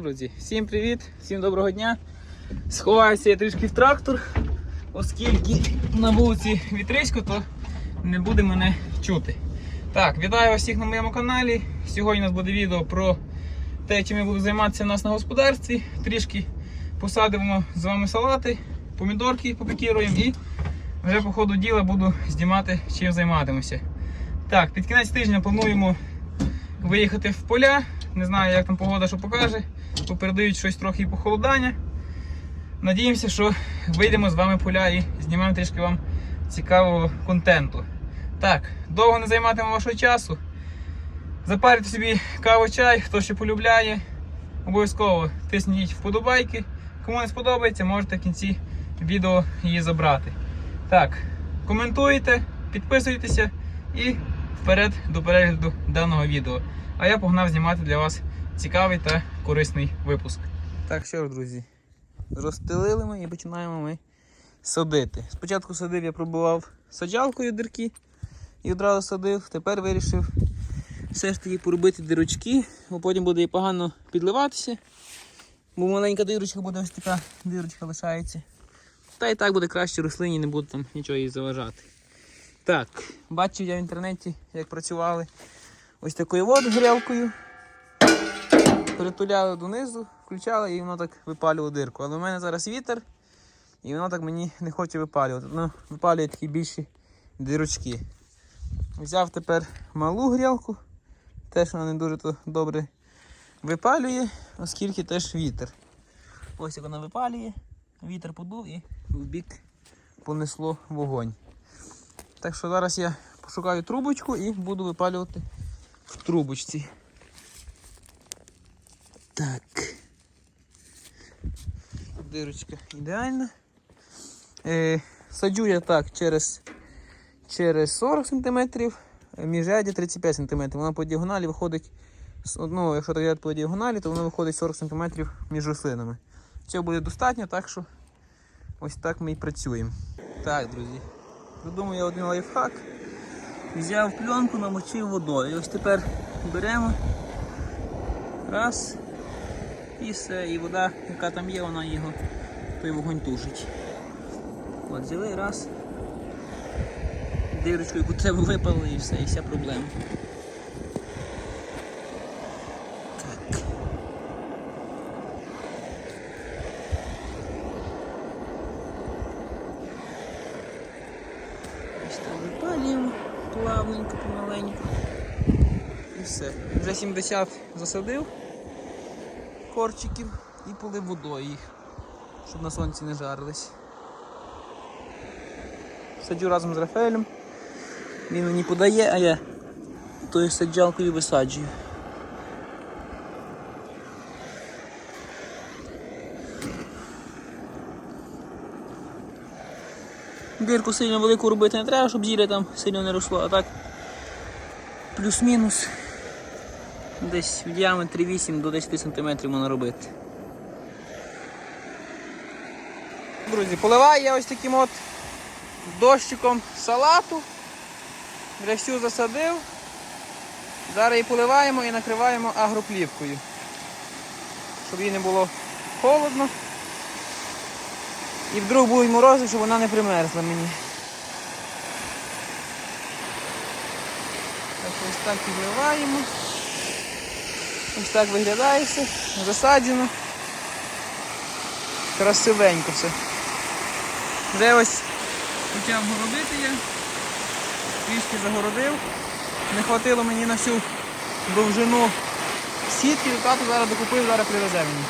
Друзі, всім привіт, всім доброго дня. Сховаюся я трішки в трактор, оскільки на вулиці вітричко, то не буде мене чути. Так, вітаю вас всіх на моєму каналі. Сьогодні у нас буде відео про те, чим я буду займатися у нас на господарстві. Трішки посадимо з вами салати, помідорки попікіруємо і вже по ходу діла буду знімати, чим займатимуся. Так, під кінець тижня плануємо виїхати в поля. Не знаю, як там погода що покаже. Попередають щось трохи і похолодання. Надіємося, що вийдемо з вами поля і знімемо трішки вам цікавого контенту. Так, довго не займатимемо вашого часу. Запарите собі каву чай, хто ще полюбляє. Обов'язково тисніть вподобайки. Кому не сподобається, можете в кінці відео її забрати. Так, коментуйте, підписуйтеся і вперед до перегляду даного відео. А я погнав знімати для вас цікавий та корисний випуск. Так, що ж, друзі, розстелили ми і починаємо ми садити. Спочатку садив, я пробував саджалкою дирки і одразу садив. Тепер вирішив все ж таки поробити дирочки, бо потім буде і погано підливатися. Бо маленька дирочка буде ось така дирочка лишається. Та і так буде краще рослині, не буде там нічого їй заважати. Так, бачив я в інтернеті, як працювали ось такою от грілкою. Притуляли донизу, включали і воно так випалювало дирку. Але в мене зараз вітер, і воно так мені не хоче випалювати. Воно випалює такі більші дирочки. Взяв тепер малу грілку, теж вона не дуже добре випалює, оскільки теж вітер. Ось як вона випалює, вітер подув і в бік понесло вогонь. Так що зараз я пошукаю трубочку і буду випалювати в трубочці. Так. Дирочка ідеальна. Е, саджу я так через, через 40 см, міжряді 35 см. Вона по діагоналі виходить, ну, якщо так по діагоналі, то воно виходить 40 см між рослинами. Цього буде достатньо, так що ось так ми і працюємо. Так, друзі. Придумав я один лайфхак. Взяв пленку, намочив водою. І ось тепер беремо. Раз. І все. І вода, яка там є, вона його той вогонь тушить. От, взяли раз. Дирочку, яку треба випали і все, і вся проблема. Ось так випалюємо плавненько, помаленьку. І все. Вже 70 засадив корчиків і полив водою їх, щоб на сонці не жарились. Саджу разом з Рафаелем. Він мені подає, а я тою саджалкою висаджую. Дирку сильно велику робити не треба, щоб зілля там сильно не росло, а так плюс-мінус десь в діаметрі 8 до 10 см можна робити. Друзі, поливаю я ось таким от дощиком салату. Вже засадив. Зараз її поливаємо і накриваємо агроплівкою, щоб їй не було холодно. І вдруг будуть морози, щоб вона не примерзла мені. Так ось так підливаємо. Ось так виглядає все, засаджено. Красивенько все. Вже ось почав городити я. Трішки загородив. Не хватило мені на всю довжину сітки, то тато зараз докупив, зараз привезе мені.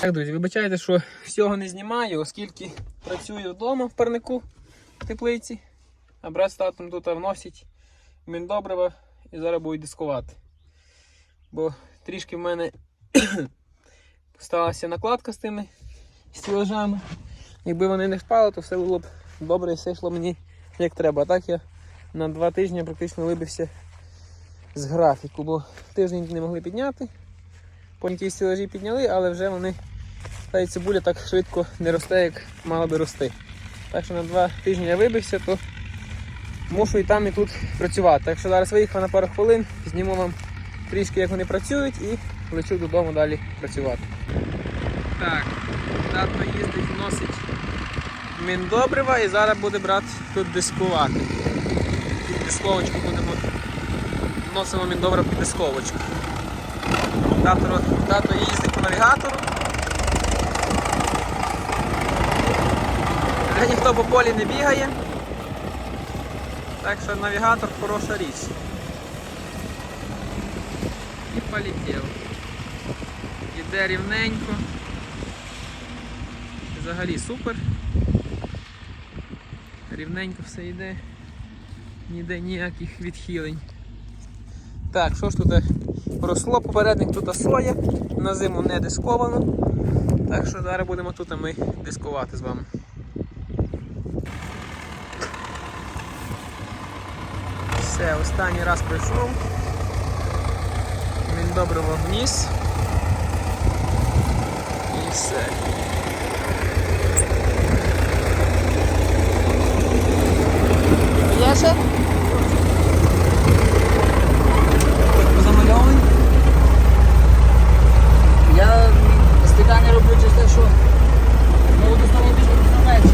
Так, друзі, вибачайте, що всього не знімаю, оскільки працюю вдома в парнику в теплиці, а брат з татом тут вносять міндобрива і зараз будуть дискувати. Бо трішки в мене сталася накладка з тими стілажами. Якби вони не впали, то все було б добре і все йшло мені як треба. А так я на два тижні практично вибився з графіку, бо тиждень не могли підняти. Потім ті стілажі підняли, але вже вони та й цибуля так швидко не росте, як мала би рости. Так що на два тижні я вибився, то мушу і там, і тут працювати. Так що зараз виїхав на пару хвилин, зніму вам трішки як вони працюють і лечу додому далі працювати. Так, тато їздить, вносить міндобрива і зараз буде брати тут дискувати. Під дисковочку будемо вносимо міндобрив під дисковочку. Тато, тато їздить по навігатору. Ніхто по полі не бігає. Так що навігатор хороша річ. І полетів. Іде рівненько. Взагалі супер. Рівненько все йде. Ніде ніяких відхилень. Так, що ж тут росло? Попередник тут соя, на зиму не дисковано. Так що зараз будемо тут ми дискувати з вами. Все, останній раз прийшов. Він добре вогніс. І все. Є ще? Замальований? Я стикання роблю через те, що молоду стало більше менше.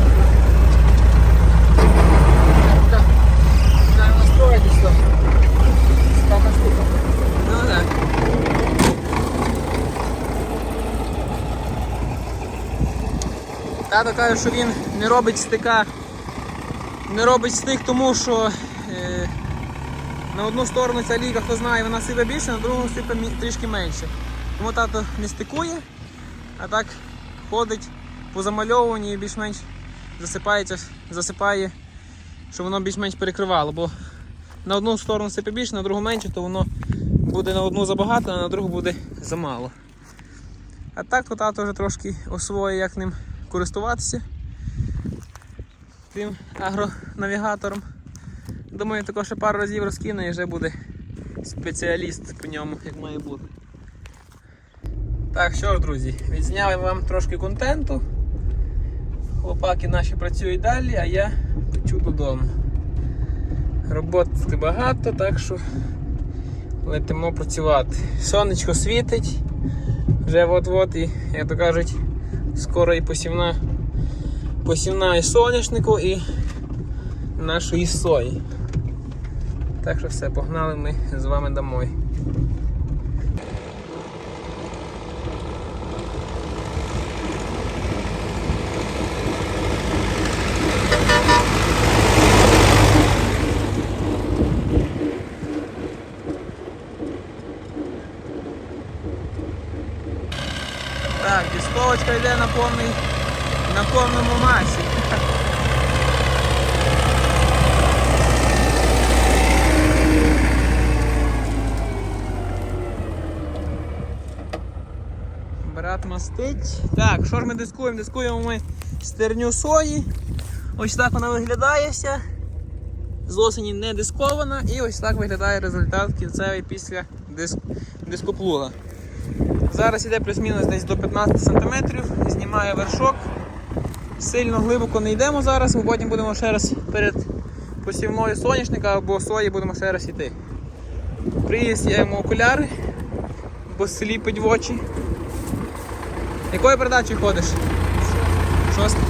Так, настроїтись то. Така штука. Ну так. Тато каже, що він не робить стика, не робить стик, тому що е, на одну сторону ця ліка, хто знає, вона сипе більше, на другу сипе трішки менше. Тому тато не стикує, а так ходить по замальовуванні і більш-менш засипається, засипає, щоб воно більш-менш перекривало. Бо на одну сторону сипе більше, на другу менше, то воно буде на одну забагато, а на другу буде замало. А так то тато вже трошки освоює, як ним користуватися тим агронавігатором. Думаю, також ще пару разів розкину і вже буде спеціаліст по ньому, як має бути. Так, що ж, друзі, відзняв я вам трошки контенту. Хлопаки наші працюють далі, а я хочу додому. Роботи багато, так що летимо працювати. Сонечко світить, вже от-от і, як то кажуть, скоро і посівна, посівна і соняшнику, і нашої сої. Так що все, погнали ми з вами домой. Так, дисковочка йде на повний, на повному масі. Брат мастить. Так, що ж ми дискуємо? Дискуємо ми стерню сої. Ось так вона виглядає вся. З осені не дискована і ось так виглядає результат кінцевий після диск... дископлуга. Зараз іде плюс-мінус десь до 15 см, знімає вершок. Сильно глибоко не йдемо зараз, бо потім будемо ще раз перед посівною соняшника або сої будемо ще раз йти. Приїзд я йому окуляри, бо сліпить в очі. Якою передачею ходиш? Шоста.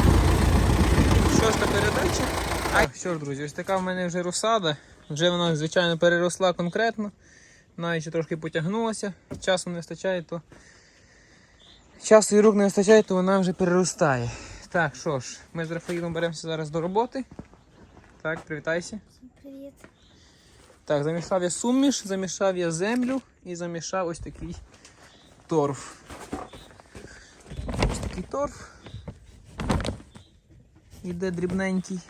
Шоста передача. Так, що ж, друзі, ось така в мене вже розсада. Вже вона, звичайно, переросла конкретно. Навіть ще трошки потягнулася. Часу не вистачає, то часу і рук не вистачає, то вона вже переростає. Так, що ж, ми з Рафаїлом беремося зараз до роботи. Так, привітайся. Привіт. Так, замішав я суміш, замішав я землю і замішав ось такий торф. Ось такий торф. Іде дрібненький.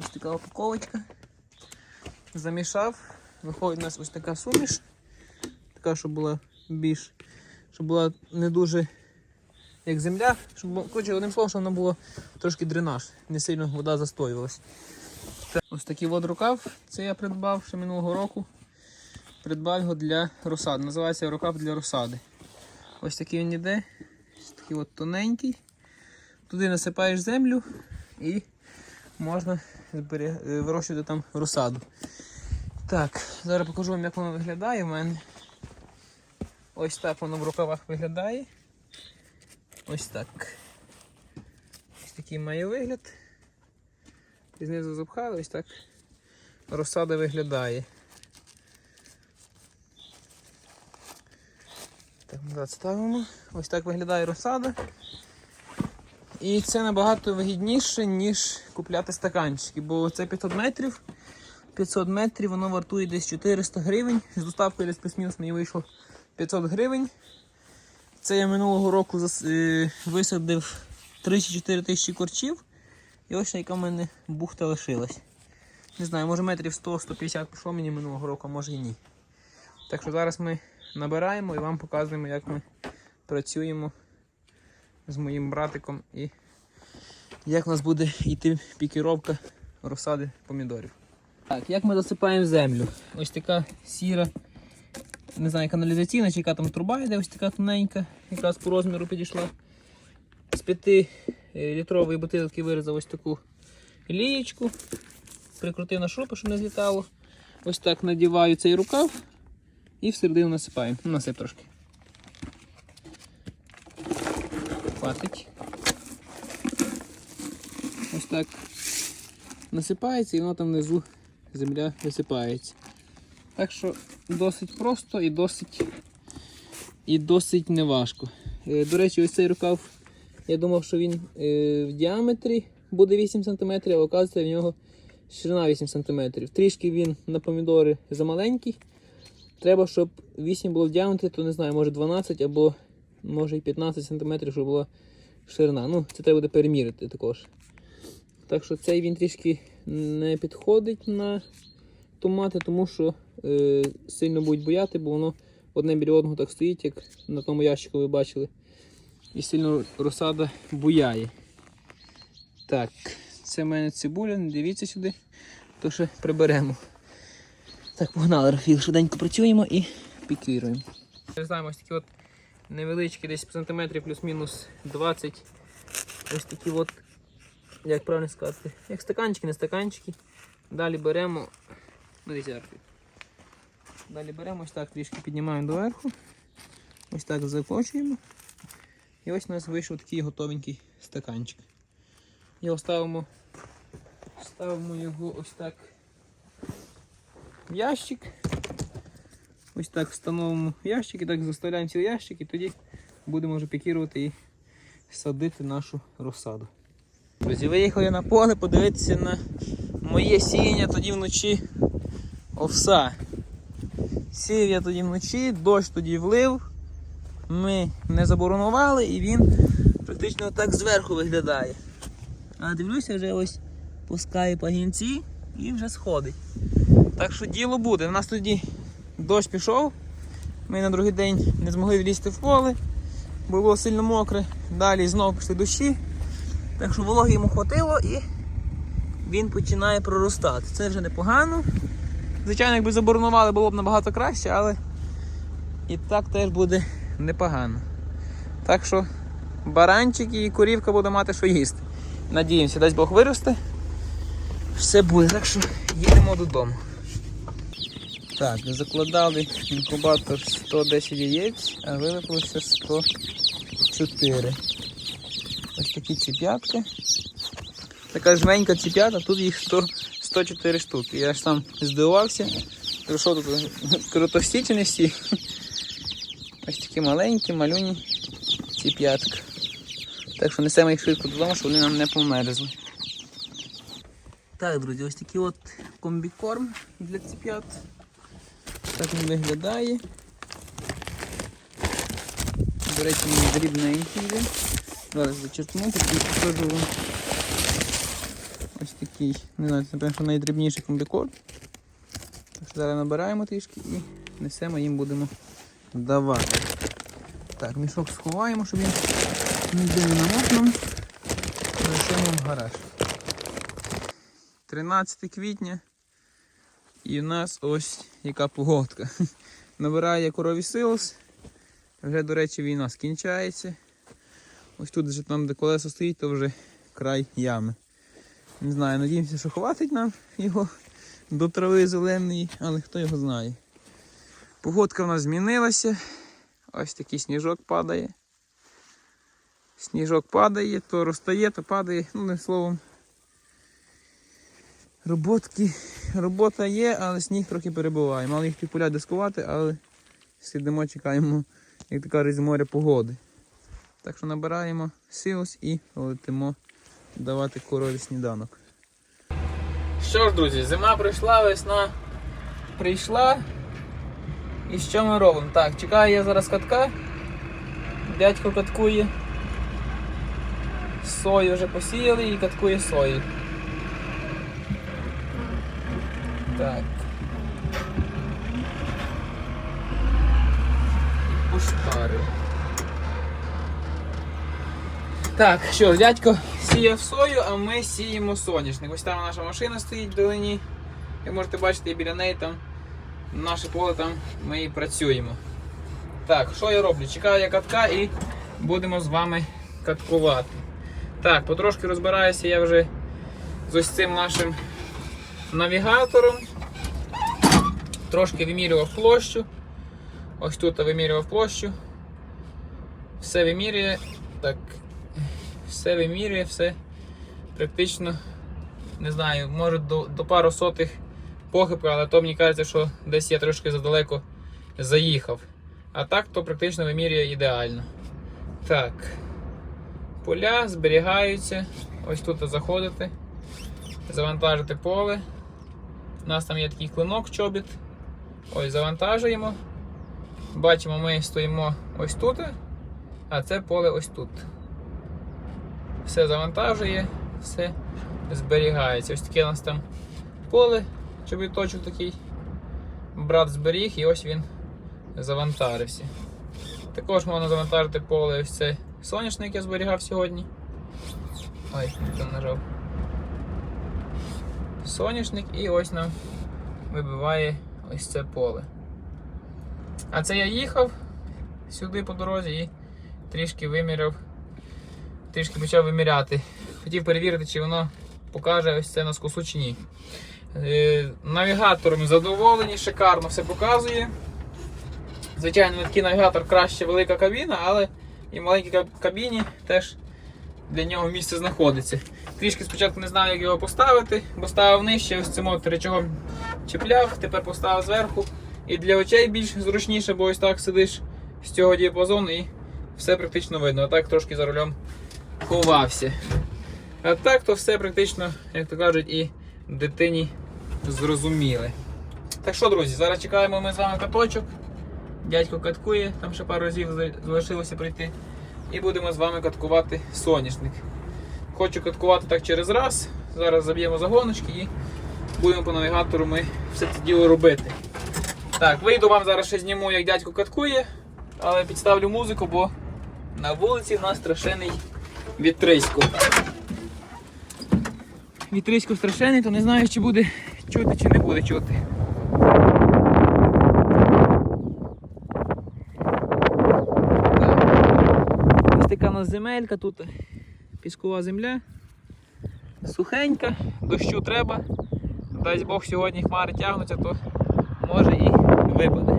Ось така упаковочка. Замішав. Виходить у нас ось така суміш. Така, щоб була більш, щоб була не дуже як земля, щоб коротше, одним словом, щоб вона була трошки дренаж, не сильно вода застоювалась. Та- Ось такий от рукав, це я придбав ще минулого року. Придбав його для розсади. Називається рукав для розсади. Ось такий він іде. Ось такий от тоненький. Туди насипаєш землю і можна е, вирощувати там розсаду. Так, зараз покажу вам, як воно виглядає в мене. Ось так воно в рукавах виглядає. Ось так. Ось такий має вигляд. І знизу запхали, ось так розсада виглядає. Так, назад ставимо. Ось так виглядає розсада. І це набагато вигідніше, ніж купляти стаканчики, бо це 500 метрів. 500 метрів, воно вартує десь 400 гривень. З доставкою десь плюс-мінус мені вийшло 500 гривень. Це я минулого року е, висадив 3 4 тисячі корчів. І ось яка в мене бухта лишилась. Не знаю, може метрів 100-150 пішло мені минулого року, а може і ні. Так що зараз ми набираємо і вам показуємо, як ми працюємо з моїм братиком і як у нас буде йти пікіровка розсади помідорів. Так, як ми досипаємо землю? Ось така сіра, не знаю, каналізаційна чи яка там труба йде, ось така тоненька, якраз по розміру підійшла. З 5 літрової бутилки вирізав ось таку лієчку, прикрутив на шурупи, щоб не злітало. Ось так надіваю цей рукав і всередину насипаємо. Ну, насип трошки. Хватить. Ось так насипається і воно там внизу земля висипається. Так що досить просто і досить і досить неважко. Е, До речі, ось цей рукав, я думав, що він е, в діаметрі буде 8 см, а оказується в нього ширина 8 см. Трішки він на помідори замаленький. Треба, щоб 8 було в діаметрі, то не знаю, може 12 або може і 15 см, щоб була ширина. Ну, це треба буде перемірити також. Так що цей він трішки не підходить на томати, тому що е, сильно будуть бояти, бо воно одне біля одного так стоїть, як на тому ящику ви бачили. І сильно розсада буяє. Так, це в мене цибуля, не дивіться сюди, то ще приберемо. Так, погнали, Рафіл, швиденько працюємо і пікіруємо. Вирізаємо ось такі от невеличкі, десь сантиметрів плюс-мінус 20. Ось такі от, як правильно сказати, як стаканчики, не стаканчики. Далі беремо. Ну, дивіться, Далі беремо ось так, трішки піднімаємо доверху. Ось так закочуємо. І ось у нас вийшов такий готовенький стаканчик. Його ставимо, ставимо його ось так в ящик. Ось так встановимо ящик і так заставляємо цілий ящик і тоді будемо вже пікірувати і садити нашу розсаду. Друзі, виїхав я на поле подивитися на моє сіяння тоді вночі овса. Сів я тоді вночі, дощ тоді влив. Ми не заборонували і він практично так зверху виглядає. А дивлюся, вже ось пускає пагінці і вже сходить. Так що діло буде. У нас тоді дощ пішов. Ми на другий день не змогли влізти в поле. Було сильно мокре. Далі знову пішли дощі. Так що вологи йому хватило і він починає проростати. Це вже непогано. Звичайно, якби заборонували, було б набагато краще, але і так теж буде непогано. Так що баранчики і курівка буде мати що їсти. Надіємося, дасть Бог виросте. Все буде, так що їдемо додому. Так, закладали інкубатор 110 яєць, а вилипилося 104. Ось такі ціп'ятки. Така жменька ціп'ята, тут їх 100, 104 штуки. Я ж там здивувався. Що тут крутості чи всі? Ось такі маленькі, малюні ціп'ятка. Так що несемо їх швидко додому, щоб вони нам не померзли. Так, друзі, ось такий от комбікорм для ціп'ят. Так він виглядає. До речі, він дрібненький. Зараз зачерпну, тоді покажу вам. Ось такий, не знаю, це напевно, найдрібніший комбікорм. Так що зараз набираємо трішки і несемо їм будемо давати. Так, мішок сховаємо, щоб він ніде не намок нам. Несемо в гараж. 13 квітня. І в нас ось яка погодка. Набирає корові силос. Вже, до речі, війна скінчається. Ось тут вже там, де колесо стоїть, то вже край ями. Не знаю, надіємося, що хватить нам його до трави зеленої, але хто його знає. Погодка в нас змінилася. Ось такий сніжок падає. Сніжок падає, то розтає, то падає. Ну, не словом. Роботки, робота є, але сніг трохи перебуває. Мали їх півполя дискувати, але сидимо, чекаємо, як то кажуть, з моря погоди. Так що набираємо силос і летимо давати корові сніданок. Що ж, друзі, зима прийшла, весна прийшла. І що ми робимо? Так, чекаю я зараз катка. Дядько каткує. Сою вже посіяли і каткує сою. Так. І Так, що дядько сіяв сою, а ми сіємо соняшник. Ось там наша машина стоїть в долині. Як можете бачити, біля неї там наше поле там ми і працюємо. Так, що я роблю? Чекаю я катка і будемо з вами каткувати. Так, потрошки розбираюся я вже з ось цим нашим навігатором. Трошки вимірював площу. Ось тут вимірював площу. Все вимірює. Так, все вимірює, все практично, не знаю, може до, до пару сотих похибка, але то мені кажеться, що десь я трошки задалеко заїхав. А так то практично вимірює ідеально. Так. Поля зберігаються. Ось тут заходите, завантажити поле. У нас там є такий клинок чобіт. Ось завантажуємо. Бачимо, ми стоїмо ось тут, а це поле ось тут. Все завантажує, все зберігається. Ось таке у нас там поле, чобіточок такий. Брат зберіг і ось він завантажився. Також можна завантажити поле ось це соняшник, я зберігав сьогодні. Ой, там нажав. Соняшник і ось нам вибиває ось це поле. А це я їхав сюди по дорозі і трішки виміряв, трішки почав виміряти. Хотів перевірити, чи воно покаже ось це на скосу чи ні. Е, Навігатором задоволені, шикарно все показує. Звичайно, такий навігатор краще велика кабіна, але і в маленькій кабіні теж для нього місце знаходиться. Трішки спочатку не знаю, як його поставити, бо ставив нижче, ось цим от речагом чіпляв, тепер поставив зверху. І для очей більш зручніше, бо ось так сидиш з цього діапазону і все практично видно. А так трошки за рулем ховався. А так то все практично, як то кажуть, і дитині зрозуміли. Так що, друзі, зараз чекаємо ми з вами каточок. Дядько каткує, там ще пару разів залишилося прийти. І будемо з вами каткувати соняшник. Хочу каткувати так через раз. Зараз заб'ємо загоночки і будемо по навігатору ми все це діло робити. Так, вийду вам зараз ще зніму, як дядько каткує, але підставлю музику, бо на вулиці в нас страшенний вітрисько. Вітрисько страшенний, то не знаю, чи буде чути, чи не буде чути. Ось така у нас земелька, тут піскова земля. Сухенька, дощу треба. Дасть Бог сьогодні хмари тягнуться, то може і випаде.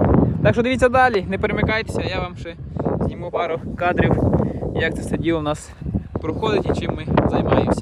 Так що дивіться далі, не перемикайтеся, я вам ще зніму пару кадрів, як це все діло у нас проходить і чим ми займаємося.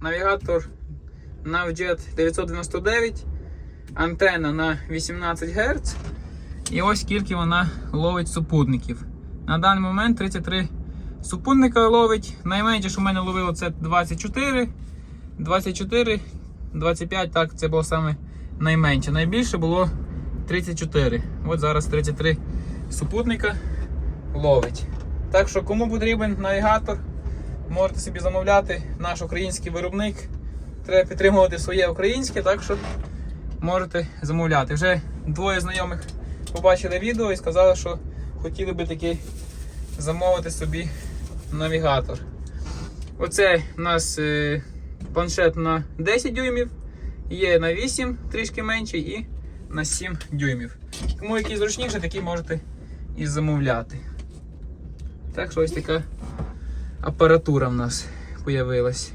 Навігатор Navjet 999, антенна на 18 Гц. І ось скільки вона ловить супутників. На даний момент 33 супутника ловить. Найменше, що в мене ловило, це 24. 24, 25, так, це було саме найменше. Найбільше було 34. От зараз 33 супутника ловить. Так що, кому потрібен навігатор, можете собі замовляти наш український виробник. Треба підтримувати своє українське, так що можете замовляти. Вже двоє знайомих побачили відео і сказали, що хотіли би таки замовити собі навігатор. Оце у нас е, планшет на 10 дюймів, є на 8 трішки менший і на 7 дюймів. Кому який зручніше, такий можете і замовляти. Так що ось така апаратура в нас з'явилась.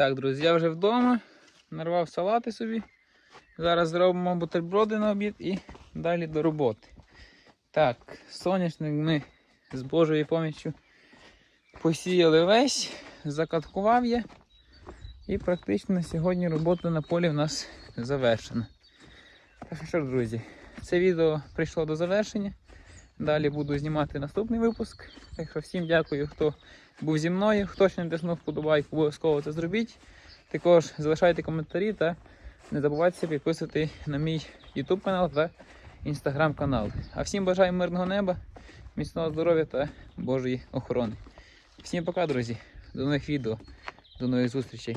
Так, друзі, я вже вдома. Нарвав салати собі. Зараз зробимо бутерброди на обід і далі до роботи. Так, соняшник ми з Божою поміччю посіяли весь, закаткував я. І практично сьогодні робота на полі в нас завершена. Так що друзі, це відео прийшло до завершення. Далі буду знімати наступний випуск. Так що всім дякую, хто був зі мною. Хто ще не тиснув вподобайку, обов'язково це зробіть. Також залишайте коментарі та не забувайте підписувати на мій YouTube канал та Instagram канал. А всім бажаю мирного неба, міцного здоров'я та Божої охорони. Всім пока, друзі. До нових відео, до нових зустрічей.